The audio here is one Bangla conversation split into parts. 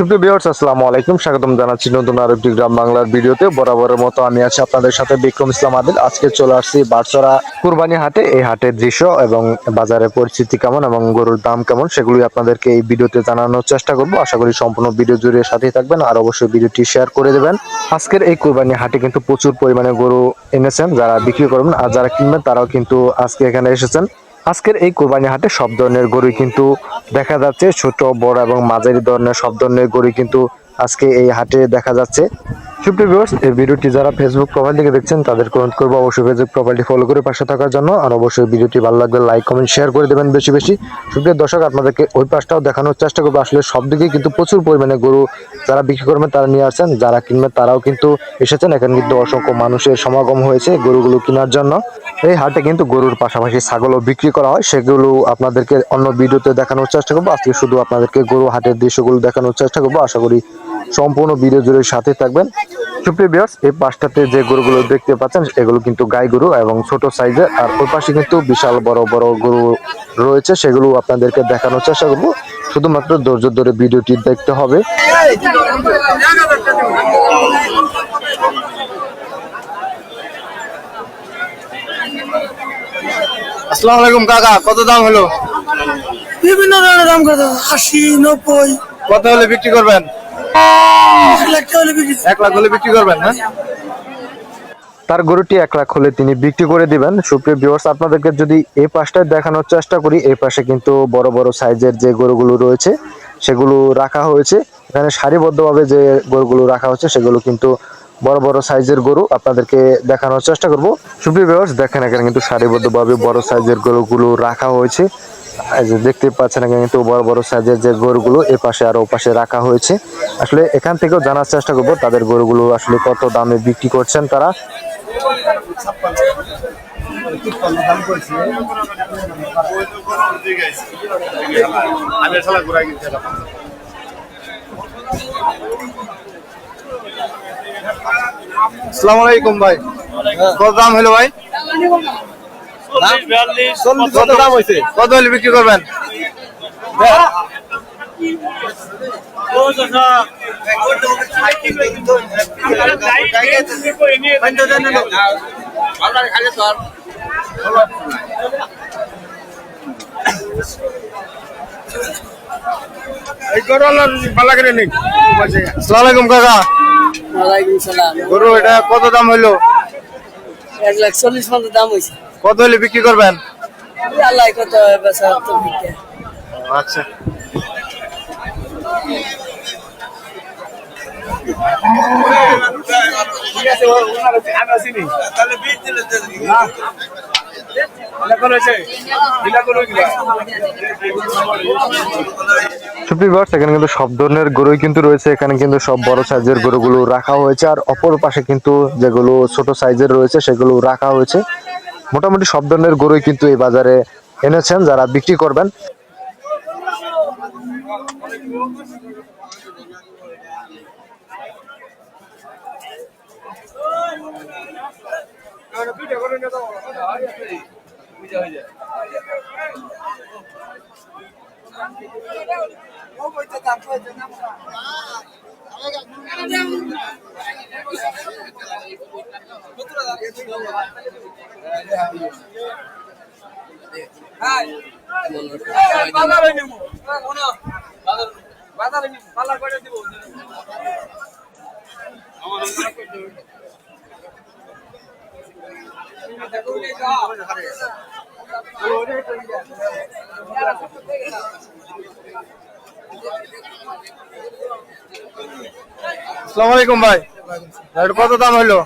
আলাইকুম। স্বাগতম জানাচ্ছি নতুন আরও একটি গ্রাম বাংলার ভিডিওতে। বরাবরের মতো আমি আছি আপনাদের সাথে বিক্রম ইসলাম আদিল। আজকে চলে আসছি বারসরা কুরবানি হাটে। এই হাটের দৃশ্য এবং বাজারের পরিস্থিতি কেমন এবং গরুর দাম কেমন সেগুলি আপনাদেরকে এই ভিডিওতে জানানোর চেষ্টা করব। আশা করি সম্পূর্ণ ভিডিও জুড়ে সাথেই থাকবেন আর অবশ্যই ভিডিওটি শেয়ার করে দেবেন। আজকের এই কুরবানি হাটে কিন্তু প্রচুর পরিমাণে গরু এনেছেন, যারা বিক্রি করবেন আর যারা কিনবেন তারাও কিন্তু আজকে এখানে এসেছেন। আজকের এই কোরবানি হাটে সব ধরনের গরুই কিন্তু দেখা যাচ্ছে, ছোট, বড় এবং মাঝারি ধরনের সব ধরনের গরুই কিন্তু আজকে এই হাটে দেখা যাচ্ছে। সুপ্রিয় এই ভিডিওটি যারা ফেসবুক প্রোফাইল থেকে দেখছেন তাদেরকে অনুরোধ করব অবশ্যই ফেসবুক প্রোফাইলটি ফলো করে পাশে থাকার জন্য। আর অবশ্যই ভিডিওটি ভালো লাগলে লাইক কমেন্ট শেয়ার করে দেবেন বেশি বেশি। সুপ্রিয় দর্শক, আপনাদেরকে ওই পাশটাও দেখানোর চেষ্টা করব। আসলে সব দিকে কিন্তু প্রচুর পরিমাণে গরু যারা বিক্রি করবেন তারা নিয়ে আসছেন। যারা কিনবেন তারাও কিন্তু এসেছেন। এখানে কিন্তু অসংখ্য মানুষের সমাগম হয়েছে গরুগুলো কেনার জন্য। এই হাটে কিন্তু গরুর পাশাপাশি ছাগলও বিক্রি করা হয়। সেগুলো আপনাদেরকে অন্য ভিডিওতে দেখানোর চেষ্টা করব। আজকে শুধু আপনাদেরকে গরু হাটের দৃশ্যগুলো দেখানোর চেষ্টা করব। আশা করি সম্পূর্ণ ভিডিও জুড়ে সাথে থাকবেন। সুপ্রিয় বিয়ার্স এই পাশটাতে যে গরুগুলো দেখতে পাচ্ছেন এগুলো কিন্তু গাই গরু এবং ছোট সাইজের আর ওই পাশে কিন্তু বিশাল বড় বড় গরু রয়েছে সেগুলো আপনাদেরকে দেখানোর চেষ্টা করব। শুধুমাত্র ধৈর্য ধরে ভিডিওটি দেখতে হবে। আসসালামু আলাইকুম কাকা কত দাম হলো? বিভিন্ন ধরনের দাম কত আশি নব্বই। কত হলে বিক্রি করবেন? হ্যাঁ? তার গরুটি এক লাখ হলে তিনি বিক্রি করে দিবেন। সুপ্রিয় ভিউয়ার্স আপনাদেরকে যদি এই পাশটায় দেখানোর চেষ্টা করি এই পাশে কিন্তু বড় বড় সাইজের যে গরুগুলো রয়েছে, সেগুলো রাখা হয়েছে। এখানে সারিবদ্ধভাবে যে গরুগুলো রাখা হচ্ছে, সেগুলো কিন্তু বড় বড় সাইজের গরু আপনাদেরকে দেখানোর চেষ্টা করব। সুপ্রিয় ভিউয়ার্স দেখেন এখানে কিন্তু সারিবদ্ধভাবে বড় সাইজের গরুগুলো রাখা হয়েছে। যে দেখতে পাচ্ছেন এখানে কিন্তু বড় বড় সাইজের যে গরুগুলো এ পাশে আর ও পাশে রাখা হয়েছে। আসলে এখান থেকেও জানার চেষ্টা করব তাদের গরুগুলো আসলে কত দামে বিক্রি করছেন তারা। আসসালামু ভাই। কত দাম হলো ভাই? কত দাম হয়েছে কত হলে বিক্রি করবেন? আসসালামু আলাইকুম কাকা। গরু এটা কত দাম হলো এক লাখ চল্লিশ মতো দাম হয়েছে কত হলে বিক্রি করবেন? আল্লাহ কত বেচা তো বিক্রি। আচ্ছা। এখানে কিন্তু সব ধরনের গরুই কিন্তু রয়েছে। এখানে কিন্তু সব বড় সাইজের গরুগুলো রাখা হয়েছে। আর অপর পাশে কিন্তু যেগুলো ছোট সাইজের রয়েছে সেগুলো রাখা হয়েছে। মোটামুটি সব ধরনের গরুই কিন্তু এই বাজারে এনেছেন যারা বিক্রি করবেন। আসসালামু আলাইকুম ভাই। এটা কত দাম হলো?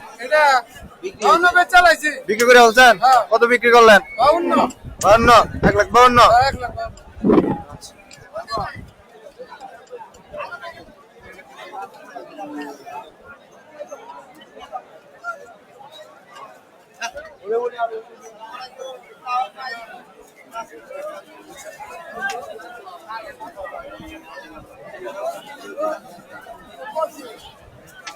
বিক্রি করে বলছেন কত বিক্রি করলেন? বাউন্ন। এক লাখ বাউন্ন? Thank you.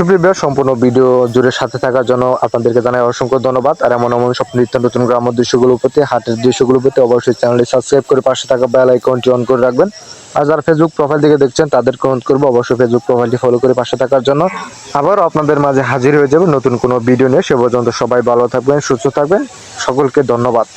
সুপ্রিয় সম্পূর্ণ ভিডিও জুড়ে সাথে থাকার জন্য আপনাদেরকে জানাই অসংখ্য ধন্যবাদ। আর এমন এমন সব নিত্য নতুন গ্রাম্য দৃশ্যগুলোর প্রতি, হাটের দৃশ্যগুলোর প্রতি অবশ্যই চ্যানেলটি সাবস্ক্রাইব করে পাশে থাকা বেল আইকনটি অন করে রাখবেন। আর যারা ফেসবুক প্রোফাইল থেকে দেখছেন, তাদের কমেন্ট করব, অবশ্যই ফেসবুক প্রোফাইলটি ফলো করে পাশে থাকার জন্য। আবারও আপনাদের মাঝে হাজির হয়ে যাবে নতুন কোনো ভিডিও নিয়ে। সে পর্যন্ত সবাই ভালো থাকবেন, সুস্থ থাকবেন। সকলকে ধন্যবাদ।